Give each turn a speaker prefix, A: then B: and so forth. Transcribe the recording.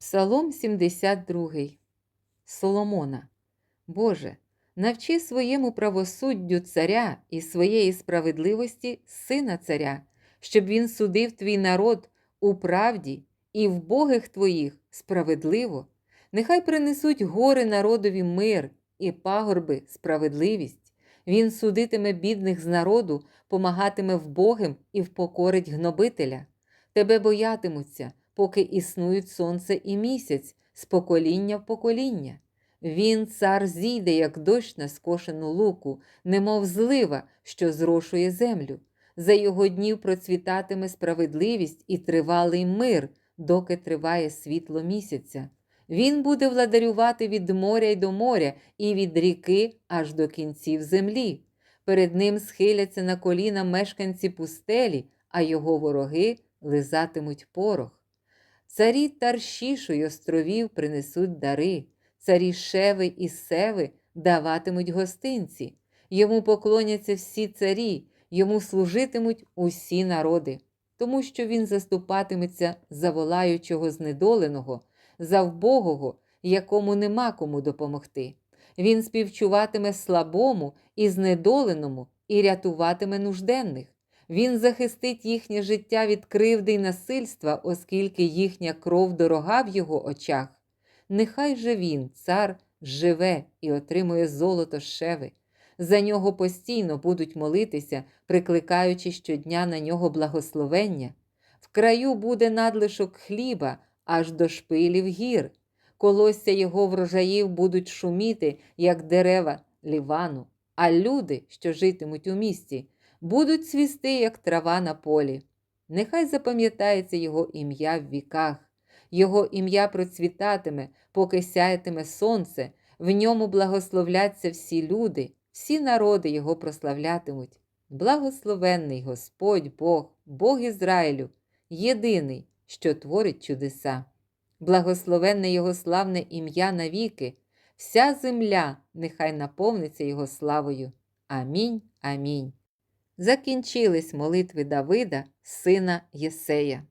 A: Псалом 72. Соломона. Боже, навчи своєму правосуддю царя і своєї справедливості сина царя, щоб він судив твій народ у правді і в богих твоїх справедливо. Нехай принесуть гори народові мир і пагорби справедливість. Він судитиме бідних з народу, помагатиме вбогим і впокорить гнобителя. Тебе боятимуться, поки існують сонце і місяць, з покоління в покоління. Він, цар, зійде, як дощ на скошену луку, немов злива, що зрошує землю. За його днів процвітатиме справедливість і тривалий мир, доки триває світло місяця. Він буде владарювати від моря й до моря, і від ріки аж до кінців землі. Перед ним схиляться на коліна мешканці пустелі, а його вороги лизатимуть порох. Царі Таршішу й островів принесуть дари, царі Шеви і Севи даватимуть гостинці. Йому поклоняться всі царі, йому служитимуть усі народи, тому що він заступатиметься за волаючого знедоленого, за вбогого, якому нема кому допомогти. Він співчуватиме слабому і знедоленому і рятуватиме нужденних. Він захистить їхнє життя від кривди й насильства, оскільки їхня кров дорога в його очах. Нехай же він, цар, живе і отримує золото шеви. За нього постійно будуть молитися, прикликаючи щодня на нього благословення. В краю буде надлишок хліба аж до шпилів гір. Колосся його врожаїв будуть шуміти, як дерева лівану, а люди, що житимуть у місті, будуть цвісти, як трава на полі. Нехай запам'ятається його ім'я в віках, його ім'я процвітатиме, поки сяятиме сонце, в ньому благословляться всі люди, всі народи його прославлятимуть. Благословенний Господь Бог, Бог Ізраїлю, єдиний, що творить чудеса. Благословенне Його славне ім'я навіки, вся земля нехай наповниться Його славою. Амінь. Амінь. Закінчились молитви Давида, сина Єсея.